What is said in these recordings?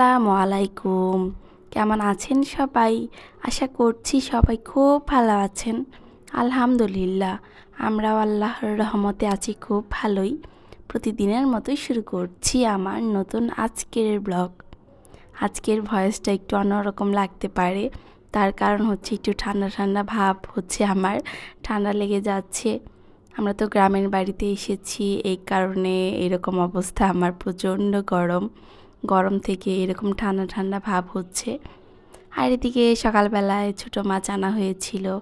আসসালামু আলাইকুম কেমন আছেন সবাই? আশা করছি সবাই খুব ভালো আছেন। আলহামদুলিল্লাহ, আমরাও আল্লাহর রহমতে আছি খুব ভালোই। প্রতিদিনের মতোই শুরু করছি আমার নতুন আজকের ব্লগ। আজকের ভয়েসটা একটু অন্যরকম লাগতে পারে। তার কারণ হচ্ছে একটু ঠান্ডা ঠান্ডা ভাব হচ্ছে আমার, ঠান্ডা লেগে যাচ্ছে। আমরা তো গ্রামের বাড়িতে এসেছি, এই কারণে এরকম অবস্থা আমার প্রচণ্ড গরম। গরম থেকে এরকম ঠান্ডা ঠান্ডা ভাব হচ্ছে। আর এদিকে সকালবেলায় ছোটো মাছ আনা হয়েছিল,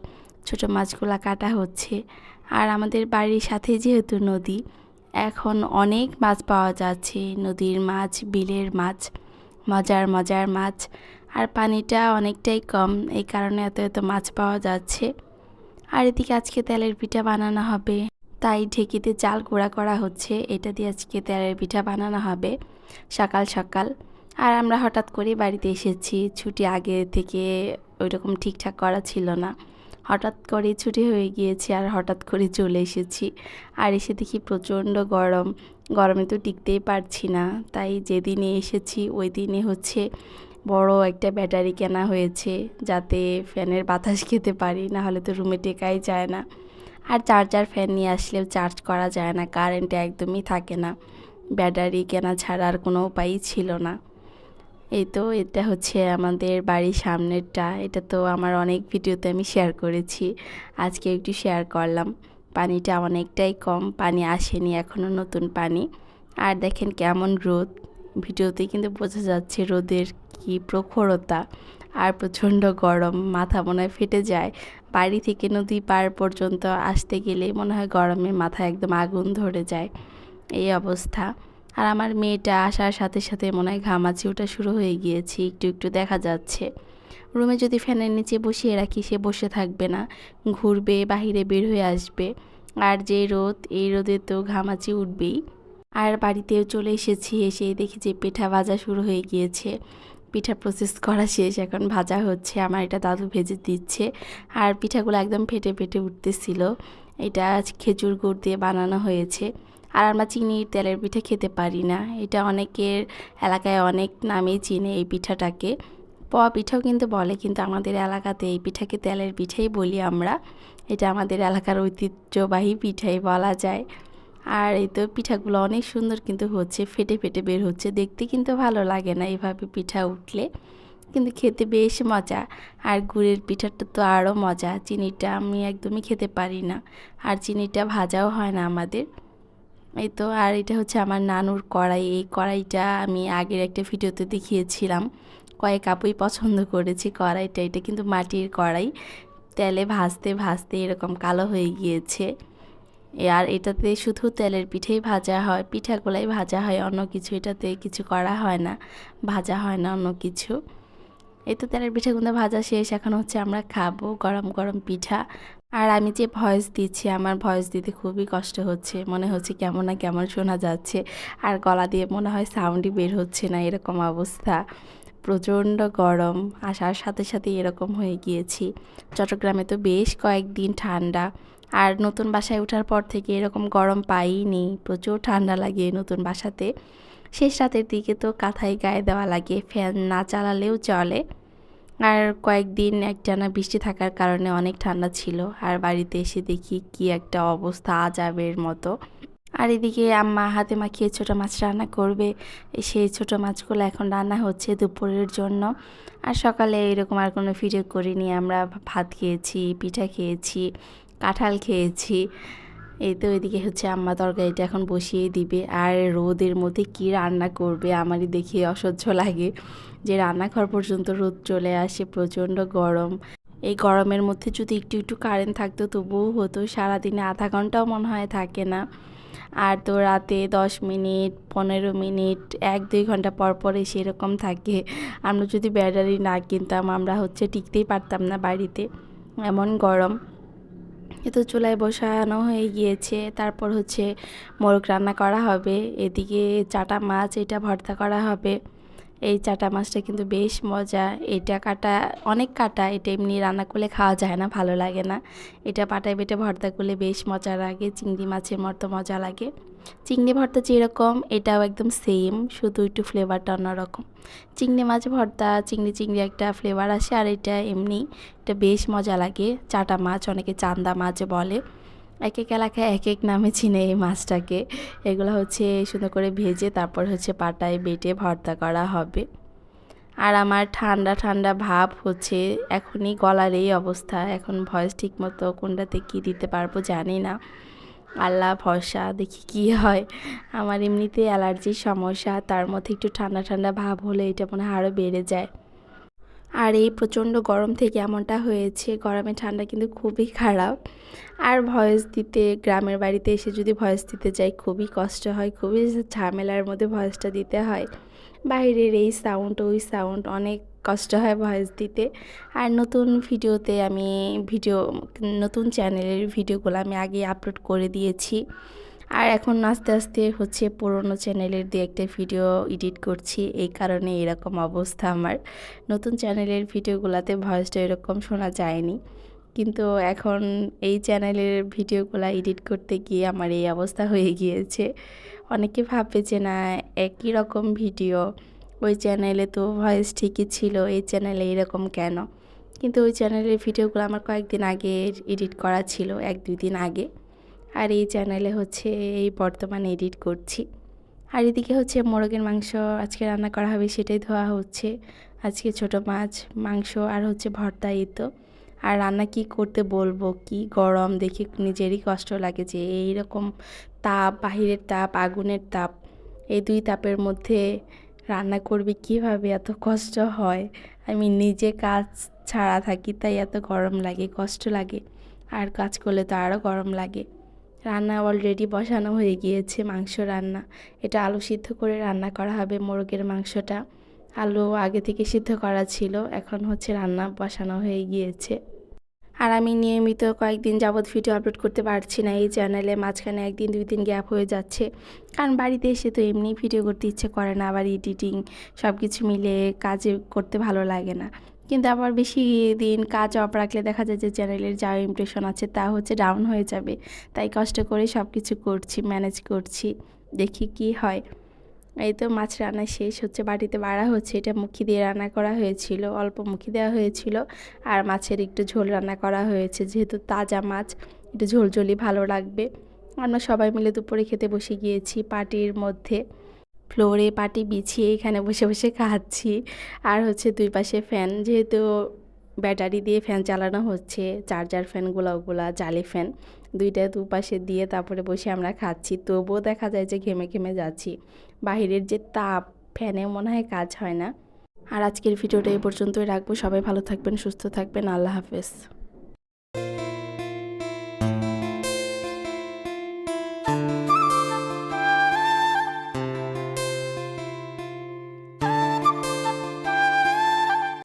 ছোটো মাছগুলো কাটা হচ্ছে। আর আমাদের বাড়ির সাথে যেহেতু নদী, এখন অনেক মাছ পাওয়া যাচ্ছে, নদীর মাছ, বিলের মাছ, মজার মজার মাছ। আর পানিটা অনেকটাই কম, এই কারণে এত এত মাছ পাওয়া যাচ্ছে। আর এদিকে আজকে তেলের পিঠা বানানো হবে। তাই ঢেকিতে চাল গুঁড়া করা হচ্ছে। এটা দিয়ে আজকে তেলের পিঠা বানানো হবে সকাল সকাল। আর আমরা হঠাৎ করে বাড়িতে এসেছি। ছুটি আগে থেকে ওই রকম ঠিকঠাক করা ছিল না। হঠাৎ করে ছুটি হয়ে গিয়েছে আর হঠাৎ করে চলে এসেছি। আর এসে দেখি প্রচণ্ড গরম। গরমে তো টিকতেই পারছি না। তাই যেদিনে এসেছি ওই দিনে হচ্ছে বড় একটা ব্যাটারি কেনা হয়েছে যাতে ফ্যানের বাতাস খেতে পারি। না হলে তো রুমে টেকাই যায় না। আর চার্জার ফ্যান নিয়ে আসলেও চার্জ করা যায় না, কারেন্ট একদমই থাকে না। ব্যাটারি কেনা ছাড়া আর কোনো উপায়ই ছিল না। এই তো, এটা হচ্ছে আমাদের বাড়ির সামনেরটা। এটা তো আমার অনেক ভিডিওতে আমি শেয়ার করেছি। আজকে একটু শেয়ার করলাম। পানিটা অনেকটাই কম, পানি আসেনি, এখনও নতুন পানি। আর দেখেন কেমন রোদ। ভিডিওতে কিন্তু বোঝা যাচ্ছে রোদের কি প্রখরতা। আর প্রচণ্ড গরম, মাথা মনে ফেটে যায়। বাড়ি থেকে নদী পার পর্যন্ত আসতে গেলে মনে হয় গরমে মাথা একদম আগুন ধরে যায়। এই অবস্থা। আর আমার মেয়েটা আসার সাথে সাথে মনে হয় ঘামাচি ওটা শুরু হয়ে গিয়েছে, একটু একটু দেখা যাচ্ছে। রুমে যদি ফ্যানের নিচে বসিয়ে রাখি, সে বসে থাকবে না। ঘুরবে, বাহিরে বের হয়ে আসবে। আর যে রোদ, এই রোদে তো ঘামাচি উঠবেই। আর বাড়িতেও চলে এসেছি, এসে দেখি যে পিঠা ভাজা শুরু হয়ে গিয়েছে। পিঠা প্রসেস করা শেষ। এখন ভাজা হচ্ছে, আমার এটা দাদু ভেজে দিচ্ছে। আর পিঠাগুলো একদম ফেটে ফেটে উঠতেছিল। এটা খেজুর গুড় দিয়ে বানানো হয়েছে। আর আমরা চিনির তেলের পিঠা খেতে পারি না। এটা অনেকের এলাকায় অনেক নামেই চিনে এই পিঠাটাকে। পোয়া পিঠাও কিন্তু বলে, কিন্তু আমাদের এলাকাতে এই পিঠাকে তেলের পিঠাই বলি আমরা। এটা আমাদের এলাকার ঐতিহ্যবাহী পিঠাই বলা যায়। আর এই তো পিঠাগুলো অনেক সুন্দর কিন্তু হচ্ছে, ফেটে ফেটে বের হচ্ছে। দেখতে কিন্তু ভালো লাগে না এভাবে পিঠা উঠলে, কিন্তু খেতে বেশ মজা। আর গুড়ের পিঠাটা তো আরও মজা, চিনিটা আমি একদমই খেতে পারি না। আর চিনিটা ভাজাও হয় না আমাদের। এই তো, আর এটা হচ্ছে আমার নানুর কড়াই। এই কড়াইটা আমি আগের একটা ভিডিওতে দেখিয়েছিলাম। কয়েক আপুই পছন্দ করেছি কড়াইটা। এটা কিন্তু মাটির কড়াই। তেলে ভাজতে ভাজতে এরকম কালো হয়ে গিয়েছে। আর এটাতে শুধু তেলের পিঠেই ভাজা হয়, পিঠাগুলাই ভাজা হয়, অন্য কিছু এটাতে কিছু করা হয় না, ভাজা হয় না অন্য কিছু। এই তো তেলের পিঠাগুলো ভাজা শেষ, এখন হচ্ছে আমরা খাব গরম গরম পিঠা। আর আমি যে ভয়েস দিচ্ছি, আমার ভয়েস দিতে খুবই কষ্ট হচ্ছে, মনে হচ্ছে কেমন না কেমন শোনা যাচ্ছে। আর গলা দিয়ে মনে হয় সাউন্ডই বের হচ্ছে না, এরকম অবস্থা। প্রচণ্ড গরম, আসার সাথে সাথে এরকম হয়ে গিয়েছি। চট্টগ্রামে তো বেশ কয়েকদিন ঠান্ডা। আর নতুন বাসায় ওঠার পর থেকে এরকম গরম পাইনি প্রচুর ঠান্ডা লাগে নতুন বাসাতে। শেষ রাতের দিকে তো কাঁথায় গায়ে দেওয়া লাগে, ফ্যান না চালালেও চলে। আর কয়েকদিন একটানা বৃষ্টি থাকার কারণে অনেক ঠান্ডা ছিল, আর বাড়িতে এসে দেখি কি একটা অবস্থা আজাবের মতো। আর এদিকে আম্মা হাতে মাখিয়ে ছোটো মাছ রান্না করবে, সেই ছোটো মাছগুলো এখন রান্না হচ্ছে দুপুরের জন্য। আর সকালে এরকম আর কোনো ভিডিও করিনি, আমরা ভাত খেয়েছি, পিঠা খেয়েছি কাঁঠাল খেয়েছি। এই তো এদিকে হচ্ছে আম্মা তরকারিটা এখন বসিয়ে দিবে। আর রোদের মধ্যে কি রান্না করবে আমারই দেখে অসহ্য লাগে। যে রান্নাঘর পর্যন্ত রোদ চলে আসে, প্রচণ্ড গরম। এই গরমের মধ্যে যদি একটু একটু কারেন্ট থাকতো তবুও হতো, সারাদিনে আধা ঘন্টাও মনে হয় থাকে না। আর তো রাতে দশ মিনিট, পনেরো মিনিট, এক দুই ঘণ্টা পর পরে সেরকম থাকে। আমরা যদি ব্যাটারি না কিনতাম, আমরা হচ্ছে টিকতেই পারতাম না বাড়িতে। এমন গরম। এ তো চুলায় বসানো হয়ে গিয়েছে। তারপর হচ্ছে মোরগ রান্না করা হবে। এদিকে চাটা মাছ এটা ভর্তা করা হবে। এই চাটা মাছটা কিন্তু বেশ মজা। এটা কাটা, অনেক কাটা। এটা এমনি রান্না করলে খাওয়া যায় না, ভালো লাগে না। এটা পাটায় বেটে ভর্তা করলে বেশ মজা লাগে। চিংড়ি মাছের মতো মজা লাগে। চিংড়ি ভর্তা যেরকম, এটাও একদম সেম শুধু একটু ফ্লেভারটা অন্যরকম। চিংড়ি মাছ ভর্তা, চিংড়ি চিংড়ি একটা ফ্লেভার আসে, আর এটা এমনি, এটা বেশ মজা লাগে। চাটা মাছ, অনেকে চান্দা মাছ বলে। এক এক এলাকায় এক এক নামে চিনে এই মাছটাকে। এগুলো হচ্ছে সুন্দর করে ভেজে, তারপর হচ্ছে পাটায় বেটে ভর্তা করা হবে। আর আমার ঠান্ডা ঠান্ডা ভাব হচ্ছে, এখনই গলার এই অবস্থা। এখন ভয়েস ঠিক মতো কোনটাতে কী দিতে পারব জানি না। আল্লাহ ভরসা, দেখি কি হয়। আমার এমনিতে অ্যালার্জির সমস্যা, তার মধ্যে একটু ঠান্ডা ঠান্ডা ভাব হলে এটা মনে হয় আরও বেড়ে যায়। আর এই প্রচণ্ড গরম থেকে এমনটা হয়েছে, গরমে ঠান্ডা কিন্তু খুবই খারাপ। আর ভয়েস দিতে, গ্রামের বাড়িতে এসে যদি ভয়েস দিতে যাই, খুবই কষ্ট হয়, খুবই ঝামেলার মধ্যে ভয়েসটা দিতে হয়। বাইরের এই সাউন্ড ওই সাউন্ড অনেক কষ্ট হয় ভয়েস দিতে। আর নতুন ভিডিওতে আমি ভিডিও, নতুন চ্যানেলের ভিডিওগুলো আমি আগে আপলোড করে দিয়েছি। আর এখন আস্তে আস্তে হচ্ছে পুরনো চ্যানেলের দু একটা ভিডিও এডিট করছি। এই কারণে এরকম অবস্থা আমার। নতুন চ্যানেলের ভিডিওগুলোতে ভয়েসটা এরকম শোনা যায়নি। কিন্তু এখন এই চ্যানেলের ভিডিওগুলো এডিট করতে গিয়ে আমার এই অবস্থা হয়ে গিয়েছে। অনেকে ভাববে যে না, একই রকম ভিডিও। ওই চ্যানেলে তো ভয়েস ঠিকই ছিল, এই চ্যানেলে এরকম কেন? কিন্তু ওই চ্যানেলের ভিডিওগুলো আমার কয়েকদিন আগে এডিট করা ছিল, এক দুই দিন আগে। আর এই চ্যানেলে হচ্ছে এই বর্তমানে এডিট করছি। আর এদিকে হচ্ছে মোরগের মাংস আজকে রান্না করা হবে, সেটাই ধোয়া হচ্ছে। আজকে ছোট মাছ, মাংস আর হচ্ছে ভর্তা এই তো। আর রান্না কি করতে বলব, কি গরম, দেখে নিজেরই কষ্ট লাগে যে এইরকম তাপ, বাহিরের তাপ, আগুনের তাপ। এই দুই তাপের মধ্যে রান্না করবি কীভাবে? এত কষ্ট হয়। আমি নিজে কাজ ছাড়া থাকি, তাই এত গরম লাগে, কষ্ট লাগে। আর কাজ করলে তো আরও গরম লাগে। রান্না অলরেডি বসানো হয়ে গিয়েছে, মাংস রান্না। এটা আলু সিদ্ধ করে রান্না করা হবে মোরগের মাংসটা। আলু আগে থেকে সিদ্ধ করা ছিল, এখন হচ্ছে রান্না বসানো হয়ে গিয়েছে। আর আমি নিয়মিত কয়েকদিন যাবৎ ভিডিও আপলোড করতে পারছি না এই চ্যানেলে, মাঝখানে একদিন, দুই দিন গ্যাপ হয়ে যাচ্ছে। কারণ বাড়িতে এসে তো এমনি ভিডিও করতে ইচ্ছে করে না, আবার এডিটিং সব কিছু মিলে কাজে করতে ভালো লাগে না। কিন্তু আবার বেশি দিন কাজ অফ রাখলে দেখা যায় যে চ্যানেলের যা ইমপ্রেশন আছে তা হচ্ছে ডাউন হয়ে যাবে। তাই কষ্ট করে সব কিছু করছি ম্যানেজ করছি, দেখি কি হয়। এই তো মাছ রান্না শেষ হচ্ছে বাটিতে বাড়া হচ্ছে। এটা মুখি দিয়ে রান্না করা হয়েছিল, অল্প মুখি দেওয়া হয়েছিল। আর মাছের একটু ঝোল রান্না করা হয়েছে, যেহেতু তাজা মাছ, একটু ঝোলঝোলি ভালো লাগবে। আমরা সবাই মিলে দুপুরে খেতে বসে গিয়েছি পার্টির মধ্যে। ফ্লোরে পাটি বিছিয়ে এখানে বসে বসে খাচ্ছি। আর হচ্ছে দুই পাশে ফ্যান, যেহেতু ব্যাটারি দিয়ে ফ্যান চালানো হচ্ছে, চার্জার ফ্যানগুলো ওগুলা জালি ফ্যান। দুইটা দুপাশে দিয়ে তারপরে বসে আমরা খাচ্ছি। তবুও দেখা যায় যে ঘেমে ঘেমে যাচ্ছি। বাহিরের যে তাপ, ফ্যানে মনে হয় কাজ হয় না। আর আজকের ভিডিওটা এই পর্যন্তই রাখব। সবাই ভালো থাকবেন, সুস্থ থাকবেন। আল্লাহ হাফেজ।